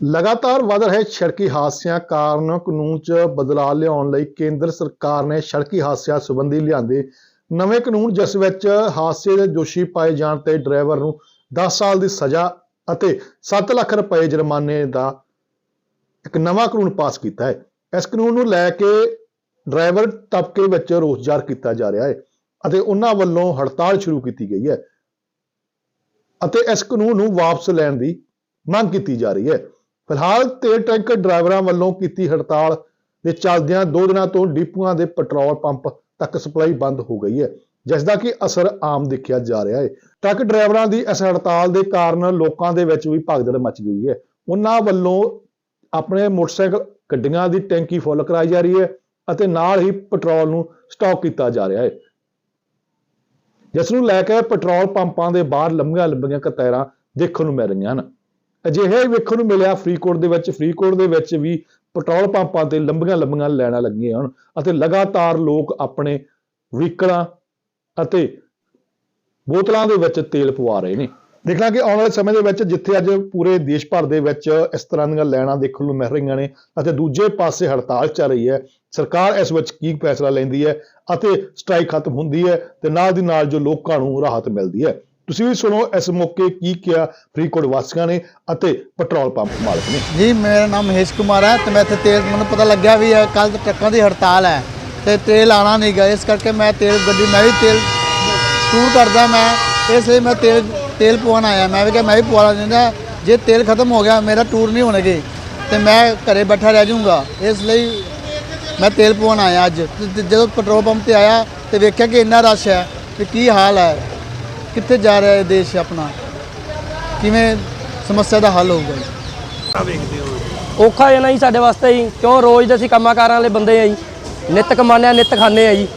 ਲਗਾਤਾਰ ਵਧ ਰਹੇ ਸੜਕੀ ਹਾਦਸਿਆਂ ਕਾਰਨ ਕਾਨੂੰਨ 'ਚ ਬਦਲਾਅ ਲਿਆਉਣ ਲਈ ਕੇਂਦਰ ਸਰਕਾਰ ਨੇ ਸੜਕੀ ਹਾਦਸਿਆਂ ਸੰਬੰਧੀ ਲਿਆਂਦੇ ਨਵੇਂ ਕਾਨੂੰਨ, ਜਿਸ ਵਿੱਚ ਹਾਦਸੇ ਦੇ ਦੋਸ਼ੀ ਪਾਏ ਜਾਣ ਤੇ ਡਰਾਈਵਰ ਨੂੰ 10 ਸਾਲ ਦੀ ਸਜ਼ਾ ਅਤੇ 7 ਲੱਖ ਰੁਪਏ ਜੁਰਮਾਨੇ ਦਾ ਇੱਕ ਨਵਾਂ ਕਾਨੂੰਨ ਪਾਸ ਕੀਤਾ ਹੈ। ਇਸ ਕਾਨੂੰਨ ਨੂੰ ਲੈ ਕੇ ਡਰਾਈਵਰ ਤਬਕੇ ਵਿੱਚ ਰੋਸ ਜ਼ਾਹਰ ਕੀਤਾ ਜਾ ਰਿਹਾ ਹੈ ਅਤੇ ਉਹਨਾਂ ਵੱਲੋਂ ਹੜਤਾਲ ਸ਼ੁਰੂ ਕੀਤੀ ਗਈ ਹੈ ਅਤੇ ਇਸ ਕਾਨੂੰਨ ਨੂੰ ਵਾਪਸ ਲੈਣ ਦੀ ਮੰਗ ਕੀਤੀ ਜਾ ਰਹੀ ਹੈ। ਫਿਲਹਾਲ ਤੇਲ ਟੈਂਕਰ ਡਰਾਈਵਰਾਂ ਵੱਲੋਂ ਕੀਤੀ ਹੜਤਾਲ ਦੇ ਚੱਲਦਿਆਂ ਦੋ ਦਿਨਾਂ ਤੋਂ ਡਿਪੂਆਂ ਦੇ ਪੈਟਰੋਲ ਪੰਪ ਤੱਕ ਸਪਲਾਈ ਬੰਦ ਹੋ ਗਈ ਹੈ ਜਿਸ ਦਾ ਕਿ ਅਸਰ ਆਮ ਦੇਖਿਆ ਜਾ ਰਿਹਾ ਹੈ। ਟਰੱਕ ਡਰਾਈਵਰਾਂ ਦੀ ਇਸ ਹੜਤਾਲ ਦੇ ਕਾਰਨ ਲੋਕਾਂ ਦੇ ਵਿੱਚ ਵੀ ਭਗਦੜ ਮਚ ਗਈ ਹੈ। ਉਹਨਾਂ ਵੱਲੋਂ ਆਪਣੇ ਮੋਟਰਸਾਈਕਲ ਗੱਡੀਆਂ ਦੀ ਟੈਂਕੀ ਫੁੱਲ ਕਰਾਈ ਜਾ ਰਹੀ ਹੈ ਅਤੇ ਨਾਲ ਹੀ ਪੈਟਰੋਲ ਨੂੰ ਸਟਾਕ ਕੀਤਾ ਜਾ ਰਿਹਾ ਹੈ। ਜਿਸ ਨੂੰ ਲੈ ਕੇ ਪੈਟਰੋਲ ਪੰਪਾਂ ਦੇ ਬਾਹਰ ਲੰਬੀਆਂ ਲੰਬੀਆਂ ਕਤਾਰਾਂ ਦੇਖਣ ਨੂੰ ਮਿਲ ਰਹੀਆਂ ਹਨ। ਅਜਿਹਾ ਹੀ ਵੇਖਣ ਨੂੰ ਮਿਲਿਆ ਫਰੀਦਕੋਟ ਦੇ ਵਿੱਚ। ਫਰੀਦਕੋਟ ਦੇ ਵਿੱਚ ਵੀ ਪੈਟਰੋਲ ਪੰਪਾਂ ਤੇ ਲੰਬੀਆਂ ਲੰਬੀਆਂ ਲਾਈਨਾਂ ਲੱਗੀਆਂ ਹਨ ਅਤੇ ਲਗਾਤਾਰ ਲੋਕ ਆਪਣੇ ਵਹੀਕਲਾਂ ਅਤੇ ਬੋਤਲਾਂ ਦੇ ਵਿੱਚ ਤੇਲ ਪਵਾ ਰਹੇ ਨੇ। ਦੇਖਣਾ ਕਿ ਆਉਣ ਵਾਲੇ ਸਮੇਂ ਦੇ ਵਿੱਚ ਜਿੱਥੇ ਅੱਜ ਪੂਰੇ ਦੇਸ਼ ਭਰ ਦੇ ਵਿੱਚ ਇਸ ਤਰ੍ਹਾਂ ਦੀਆਂ ਲਾਈਨਾਂ ਦੇਖਣ ਨੂੰ ਮਿਲ ਰਹੀਆਂ ਨੇ ਅਤੇ ਦੂਜੇ ਪਾਸੇ ਹੜਤਾਲ ਚੱਲ ਰਹੀ ਹੈ, ਸਰਕਾਰ ਇਸ ਵਿੱਚ ਕੀ ਫੈਸਲਾ ਲੈਂਦੀ ਹੈ ਅਤੇ ਸਟ੍ਰਾਈਕ ਖਤਮ ਹੁੰਦੀ ਹੈ ਤੇ ਨਾਲ ਦੀ ਨਾਲ ਜੋ ਲੋਕਾਂ ਨੂੰ ਰਾਹਤ ਮਿਲਦੀ ਹੈ। ਤੁਸੀਂ ਵੀ ਸੁਣੋ, ਇਸ ਮੌਕੇ ਕੀ ਕਿਹਾ ਫਰੀਦਕੋਟ ਵਾਸੀਆਂ ਨੇ ਅਤੇ ਪੈਟਰੋਲ ਪੰਪ ਮਾਲਕ ਨੇ। ਜੀ, ਮੇਰਾ ਨਾਮ ਮਹੇਸ਼ ਕੁਮਾਰ ਹੈ ਤੇ ਮੈਂ ਇੱਥੇ ਤੇਲ, ਮੈਨੂੰ ਪਤਾ ਲੱਗਿਆ ਵੀ ਕੱਲ ਟਰੱਕਾਂ ਦੀ ਹੜਤਾਲ ਹੈ ਤੇ ਤੇਲ ਆਣਾ ਨਹੀਂ ਗਾ, ਇਸ ਕਰਕੇ ਮੈਂ ਤੇਲ ਗੱਡੀ, ਮੈਂ ਵੀ ਤੇਲ ਟੂਰ ਕਰਦਾ ਮੈਂ, ਇਸ ਲਈ ਮੈਂ ਤੇਲ ਤੇਲ ਪਵਾਉਣ ਆਇਆ। ਮੈਂ ਵੀ ਕਿਹਾ, ਮੈਂ ਵੀ ਪਵਾ ਲੈਂਦਾ। ਜੇ ਤੇਲ ਖਤਮ ਹੋ ਗਿਆ, ਮੇਰਾ ਟੂਰ ਨਹੀਂ ਹੋਣਗੇ ਤੇ ਮੈਂ ਘਰੇ ਬੈਠਾ ਰਹਿ ਜਾਊਂਗਾ। ਇਸ ਲਈ ਮੈਂ ਤੇਲ ਪਵਾਉਣ ਆਇਆ ਅੱਜ। ਜਦੋਂ ਪੈਟਰੋਲ ਪੰਪ ਤੇ ਆਇਆ ਤੇ ਵੇਖਿਆ ਕਿ ਇੰਨਾ ਰਸ਼ ਹੈ ਤੇ ਕੀ ਹਾਲ ਹੈ। ਕਿੱਥੇ ਜਾ ਰਿਹਾ ਹੈ ਦੇਸ਼ ਆਪਣਾ? ਕਿਵੇਂ ਸਮੱਸਿਆ ਦਾ ਹੱਲ ਹੋਊਗਾ ਜੀ? ਔਖਾ ਹੈ ਨਾ ਜੀ ਸਾਡੇ ਵਾਸਤੇ ਜੀ। ਕਿਉਂ? ਰੋਜ਼ ਦੇ ਅਸੀਂ ਕੰਮਾਂ ਕਾਰਾਂ ਵਾਲੇ ਬੰਦੇ ਆ ਜੀ। ਨਿੱਤ ਕਮਾਉਂਦੇ ਆ, ਨਿੱਤ ਖਾਂਦੇ ਆ ਜੀ।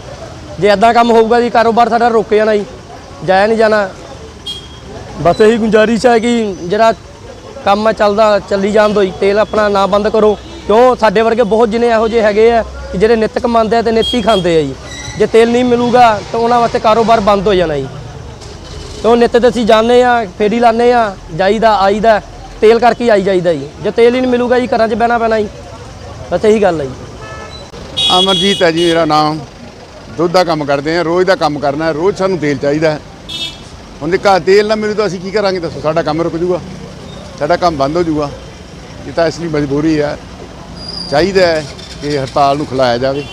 ਜੇ ਐਦਾਂ ਕੰਮ ਹੋਊਗਾ ਜੀ, ਕਾਰੋਬਾਰ ਸਾਡਾ ਰੁਕ ਜਾਣਾ ਜੀ। ਜਾਇਆ ਨਹੀਂ ਜਾਣਾ। ਬਸ ਇਹੀ ਗੁੰਜਾਰਿਸ਼ ਹੈ ਕਿ ਜਿਹੜਾ ਕੰਮ ਆ, ਚੱਲਦਾ, ਚੱਲੀ ਜਾਣ ਦੋ ਜੀ। ਤੇਲ ਆਪਣਾ ਨਾ ਬੰਦ ਕਰੋ। ਕਿਉਂ? ਸਾਡੇ ਵਰਗੇ ਬਹੁਤ ਜਿਨੇ ਇਹੋ ਜਿਹੇ ਹੈਗੇ ਆ ਕਿ ਜਿਹੜੇ ਨਿੱਤ ਕਮਾਉਂਦੇ ਆ ਤੇ ਨਿੱਤ ਹੀ ਖਾਂਦੇ ਆ ਜੀ। ਜੇ ਤੇਲ ਨਹੀਂ ਮਿਲੂਗਾ ਤਾਂ ਉਹਨਾਂ ਵਾਸਤੇ ਕਾਰੋਬਾਰ ਬੰਦ ਹੋ ਜਾਣਾ ਜੀ। ਤੋਂ ਨਿੱਤ ਤੇ ਅਸੀਂ ਜਾਂਦੇ ਆ ਫੇਰੀ ਲਾਉਂਦੇ ਆ ਜਾਈਦਾ, ਆਈਦਾ, ਤੇਲ ਕਰਕੇ ਹੀ ਆਈ ਜਾਈਦਾ ਜੀ। ਜੇ ਤੇਲ ਹੀ ਨਹੀਂ ਮਿਲੂਗਾ ਜੀ, ਘਰਾਂ 'ਚ ਬਹਿਣਾ ਪੈਣਾ ਜੀ। ਬਸ ਇਹੀ ਗੱਲ ਹੈ ਜੀ। ਅਮਰਜੀਤ ਹੈ ਜੀ ਮੇਰਾ ਨਾਮ। ਦੁੱਧ ਦਾ ਕੰਮ ਕਰਦੇ ਆ ਰੋਜ਼ ਦਾ ਕੰਮ ਕਰਨਾ ਰੋਜ਼ ਸਾਨੂੰ ਤੇਲ ਚਾਹੀਦਾ ਹੈ। ਹੁਣ ਜੇ ਘਰ ਤੇਲ ਨਾ ਮਿਲੂ ਤਾਂ ਅਸੀਂ ਕੀ ਕਰਾਂਗੇ ਦੱਸੋ, ਸਾਡਾ ਕੰਮ ਰੁਕ ਜੂਗਾ ਸਾਡਾ ਕੰਮ ਬੰਦ ਹੋ ਜੂਗਾ ਇਹ ਤਾਂ ਇਸ ਲਈ ਮਜਬੂਰੀ ਹੈ। ਚਾਹੀਦਾ ਹੈ ਕਿ ਹੜਤਾਲ ਨੂੰ ਖਿਲਾਇਆ ਜਾਵੇ।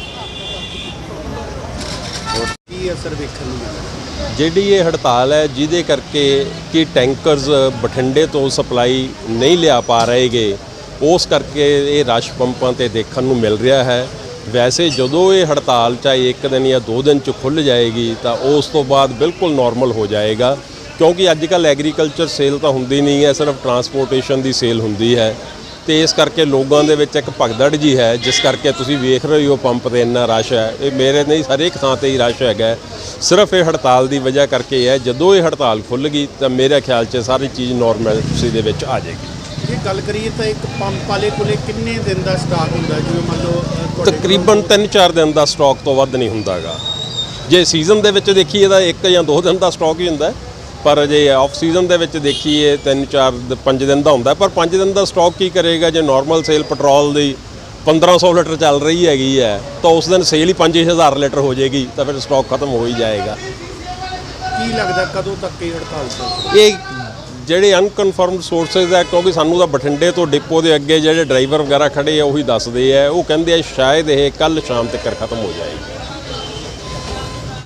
ਜਿਹੜੀ ਇਹ ਹੜਤਾਲ ਹੈ, ਜਿਹਦੇ ਕਰਕੇ ਕਿ ਟੈਂਕਰਸ ਬਠਿੰਡੇ ਤੋਂ ਸਪਲਾਈ ਨਹੀਂ ਲਿਆ ਪਾ ਰਹੇਗੇ ਉਸ ਕਰਕੇ ਇਹ ਰਸ਼ ਪੰਪਾਂ ਤੇ ਦੇਖਣ ਨੂੰ ਮਿਲ ਰਿਹਾ ਹੈ। ਵੈਸੇ ਜਦੋਂ ਇਹ ਹੜਤਾਲ ਚਾਹੇ ਇੱਕ ਦਿਨ ਜਾਂ ਦੋ ਦਿਨ ਚ ਖੁੱਲ ਜਾਏਗੀ, ਤਾਂ ਉਸ ਤੋਂ ਬਾਅਦ ਬਿਲਕੁਲ ਨਾਰਮਲ ਹੋ ਜਾਏਗਾ। ਕਿਉਂਕਿ ਅੱਜ ਕੱਲ ਐਗਰੀਕਲਚਰ ਸੇਲ ਤਾਂ ਹੁੰਦੀ ਨਹੀਂ ਹੈ, ਸਿਰਫ ਟਰਾਂਸਪੋਰਟੇਸ਼ਨ ਦੀ ਸੇਲ ਹੁੰਦੀ ਹੈ। ਤੇ ਇਸ ਕਰਕੇ ਲੋਕਾਂ ਦੇ ਵਿੱਚ ਇੱਕ ਭਗਦੜ ਜੀ ਹੈ ਜਿਸ ਕਰਕੇ ਤੁਸੀਂ ਵੇਖ ਰਹੇ ਹੋ ਪੰਪ ਤੇ ਇੰਨਾ ਰਸ਼ ਹੈ ਇਹ ਮੇਰੇ ਨਹੀਂ ਹਰੇਕ ਥਾਂ ਤੇ ਹੀ ਰਸ਼ ਹੈਗਾ। ਸਿਰਫ ਇਹ ਹੜਤਾਲ ਦੀ ਵਜ੍ਹਾ ਕਰਕੇ ਹੈ ਜਦੋਂ ਇਹ ਹੜਤਾਲ ਖੁੱਲ ਗਈ ਤਾਂ ਮੇਰੇ ਖਿਆਲ 'ਚ ਸਾਰੀ ਚੀਜ਼ ਨਾਰਮਲਸੀ ਦੇ ਵਿੱਚ ਆ ਜਾਏਗੀ ਜੇ ਗੱਲ ਕਰੀਏ ਤਾਂ ਇੱਕ ਪੰਪ ਵਾਲੇ ਕੋਲੇ ਕਿੰਨੇ ਦਿਨ ਦਾ ਸਟਾਕ ਹੁੰਦਾ ਜਿਵੇਂ ਮੰਨ ਲਓ ਤਕਰੀਬਨ 3-4 ਦਿਨ ਦਾ ਸਟਾਕ ਤੋਂ ਵੱਧ ਨਹੀਂ ਹੁੰਦਾਗਾ ਜੇ ਸੀਜ਼ਨ ਦੇ ਵਿੱਚ ਦੇਖੀਏ ਤਾਂ ਇੱਕ ਜਾਂ ਦੋ ਦਿਨ ਦਾ ਸਟਾਕ ਹੀ ਹੁੰਦਾ ਹੈ। ਪਰ ਜੇ ਆਫ ਸੀਜ਼ਨ ਦੇ ਵਿੱਚ ਦੇਖੀਏ 3-4 5 ਦਿਨ ਦਾ ਹੁੰਦਾ। ਪਰ 5 ਦਿਨ ਦਾ ਸਟਾਕ ਕੀ ਕਰੇਗਾ ਜੇ ਨਾਰਮਲ ਸੇਲ ਪੈਟਰੋਲ ਦੀ 1500 ਲੀਟਰ ਚੱਲ ਰਹੀ ਹੈਗੀ ਹੈ ਤਾਂ ਉਸ ਦਿਨ ਸੇਲ ਹੀ 5000 ਲੀਟਰ ਹੋ ਜਾਏਗੀ ਤਾਂ ਫਿਰ ਸਟਾਕ ਖਤਮ ਹੋ ਹੀ ਜਾਏਗਾ ਕੀ ਲੱਗਦਾ ਕਦੋਂ ਤੱਕ ਇਹ ਹੜਤਾਲ ਚੱਲੇਗੀ ਇਹ ਜਿਹੜੇ ਅਨਕਨਫਰਮਡ ਸੋਰਸਸ ਹੈ ਕਿਉਂਕਿ ਸਾਨੂੰ ਤਾਂ ਬਠਿੰਡੇ ਤੋਂ ਡਿਪੋ ਦੇ ਅੱਗੇ ਜਿਹੜੇ ਡਰਾਈਵਰ ਵਗੈਰਾ ਖੜੇ ਆ ਉਹੀ ਦੱਸਦੇ ਆ ਉਹ ਕਹਿੰਦੇ ਆ ਸ਼ਾਇਦ ਇਹ ਕੱਲ ਸ਼ਾਮ ਤੱਕ ਖਤਮ ਹੋ ਜਾਏਗੀ